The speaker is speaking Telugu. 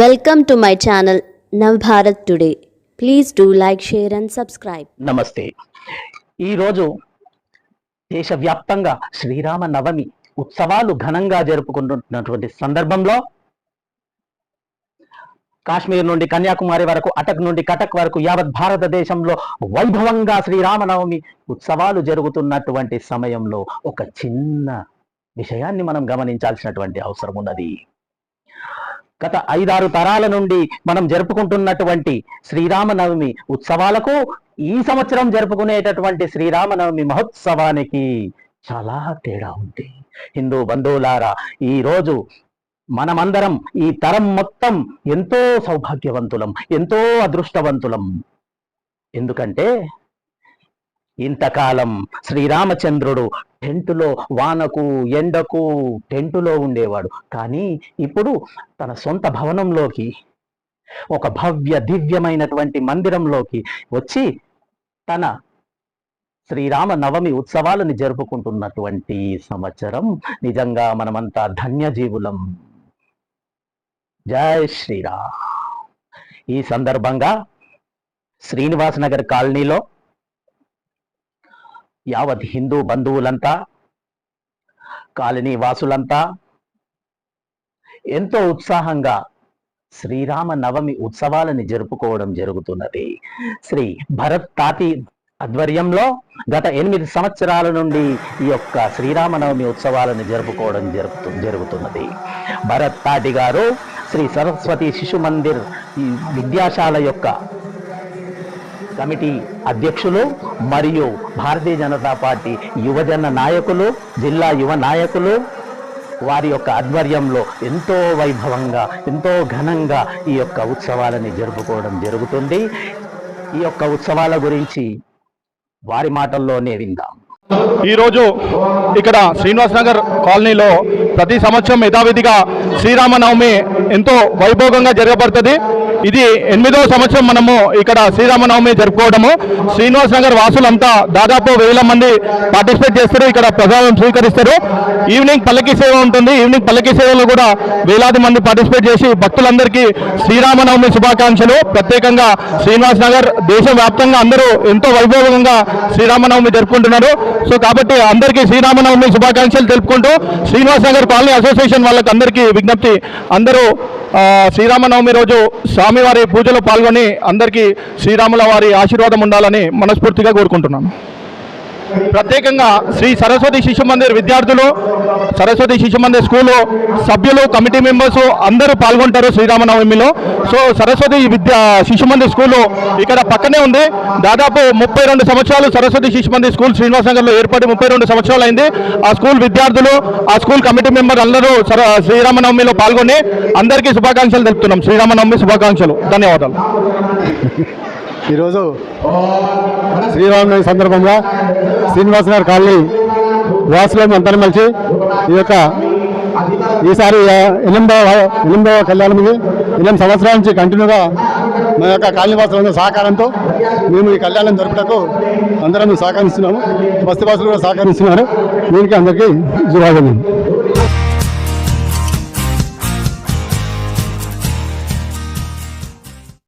Welcome to my channel Navabharat today please do like share and subscribe నమస్తే. ఈరోజు దేశవ్యాప్తంగా శ్రీరామ నవమి ఉత్సవాలు ఘనంగా జరుపుకుంటున్నటువంటి సందర్భంలో కాశ్మీర్ నుండి కన్యాకుమారి వరకు అటక్ నుండి కటక్ వరకు యావత్ భారతదేశంలో వైభవంగా శ్రీరామనవమి ఉత్సవాలు జరుగుతున్నటువంటి సమయంలో ఒక చిన్న విషయాన్ని మనం గమనించాల్సినటువంటి అవసరం ఉన్నది. గత ఐదారు తరాల నుండి మనం జరుపుకుంటున్నటువంటి శ్రీరామనవమి ఉత్సవాలకు ఈ సంవత్సరం జరుపుకునేటటువంటి శ్రీరామనవమి మహోత్సవానికి చాలా తేడా ఉంది. హిందూ బంధువులారా ఈ రోజు మనమందరం ఈ తరం మొత్తం ఎంతో సౌభాగ్యవంతులం ఎంతో అదృష్టవంతులం. ఎందుకంటే ఇంతకాలం శ్రీరామచంద్రుడు టెంటులో వానకు ఎండకు టెంటులో ఉండేవాడు. కానీ ఇప్పుడు తన సొంత భవనంలోకి ఒక భవ్య దివ్యమైనటువంటి మందిరంలోకి వచ్చి తన శ్రీరామ నవమి ఉత్సవాలను జరుపుకుంటున్నటువంటి సంవత్సరం నిజంగా మనమంతా ధన్యజీవులం. జై శ్రీరామ్. ఈ సందర్భంగా శ్రీనివాస్ నగర్ కాలనీలో యావత్ హిందూ బంధువులంతా కాలనీ వాసులంతా ఎంతో ఉత్సాహంగా శ్రీరామ నవమి ఉత్సవాలని జరుపుకోవడం జరుగుతున్నది. శ్రీ భరత్ తాతి ఆధ్వర్యంలో గత ఎనిమిది సంవత్సరాల నుండి ఈ యొక్క శ్రీరామనవమి ఉత్సవాలను జరుపుకోవడం జరుపుతు జరుగుతున్నది. భరత్ తాటి గారు శ్రీ సరస్వతి శిశు మందిర్ విద్యాశాల యొక్క కమిటీ అధ్యక్షులు మరియు భారతీయ జనతా పార్టీ యువజన నాయకులు జిల్లా యువ నాయకులు వారి యొక్క ఆధ్వర్యంలో ఎంతో వైభవంగా ఎంతో ఘనంగా ఈ యొక్క ఉత్సవాలని జరుపుకోవడం జరుగుతుంది. ఈ యొక్క ఉత్సవాల గురించి వారి మాటల్లోనే విందాం. ఈరోజు ఇక్కడ శ్రీనివాస్ నగర్ కాలనీలో ప్రతి సంవత్సరం యథావిధిగా శ్రీరామనవమి ఎంతో వైభోగంగా జరగబడుతుంది. ఇది ఎనిమిదవ సంవత్సరం మనము ఇక్కడ శ్రీరామనవమి జరుపుకోవడము. శ్రీనివాస్ నగర్ వాసులంతా దాదాపు వేల మంది పార్టిసిపేట్ చేస్తారు ఇక్కడ ప్రసాదం స్వీకరిస్తారు. ఈవినింగ్ పల్లకి సేవ ఉంటుంది. ఈవినింగ్ పల్లకి సేవలో కూడా వేలాది మంది పార్టిసిపేట్ చేసి భక్తులందరికీ శ్రీరామనవమి శుభాకాంక్షలు. ప్రత్యేకంగా శ్రీనివాస్ నగర్ దేశవ్యాప్తంగా అందరూ ఎంతో వైభవంగా శ్రీరామనవమి జరుపుకుంటున్నారు. సో కాబట్టి అందరికీ శ్రీరామనవమి శుభాకాంక్షలు తెలుపుకుంటూ శ్రీనివాస్ నగర్ కాలనీ అసోసియేషన్ వాళ్ళకి అందరికీ విజ్ఞప్తి. అందరూ శ్రీరామనవమి రోజు స్వామివారి పూజలో పాల్గొని అందరికీ శ్రీరాముల వారి ఆశీర్వాదం ఉండాలని మనస్ఫూర్తిగా కోరుకుంటున్నాను. ప్రత్యేకంగా శ్రీ సరస్వతి శిశు మందిర్ విద్యార్థులు సరస్వతి శిశు మందిర్ స్కూలు సభ్యులు కమిటీ మెంబర్స్ అందరూ పాల్గొంటారు శ్రీరామనవమిలో. సో సరస్వతి విద్యా శిశు మందిర్ స్కూలు ఇక్కడ పక్కనే ఉంది. దాదాపు ముప్పై రెండు సంవత్సరాలు సరస్వతి శిశు మందిర్ స్కూల్ శ్రీనివాసనగర్లో ఏర్పడి ముప్పై రెండు సంవత్సరాలు అయింది. ఆ స్కూల్ విద్యార్థులు ఆ స్కూల్ కమిటీ మెంబర్ అందరూ సర- శ్రీరామనవమిలో పాల్గొని అందరికీ శుభాకాంక్షలు తెలుపుతున్నాం. శ్రీరామనవమి శుభాకాంక్షలు. ధన్యవాదాలు. ఈరోజు శ్రీరామనవమి సందర్భంగా శ్రీనివాస గారి కాలనీ వాసులో అందరం కలిసి ఈ యొక్క ఈసారి ఎనిమిదవ ఎనిమిదవ కళ్యాణం ఇది. ఎనిమిది సంవత్సరాల నుంచి కంటిన్యూగా మా యొక్క కాలనీ వాసులందరూ సహకారంతో మేము ఈ కళ్యాణం జరుపుటకు అందరం సహకరిస్తున్నాము బస్తీవాసులు కూడా సహకరిస్తున్నారు. దీనికి అందరికీ శుభాకాంక్షలు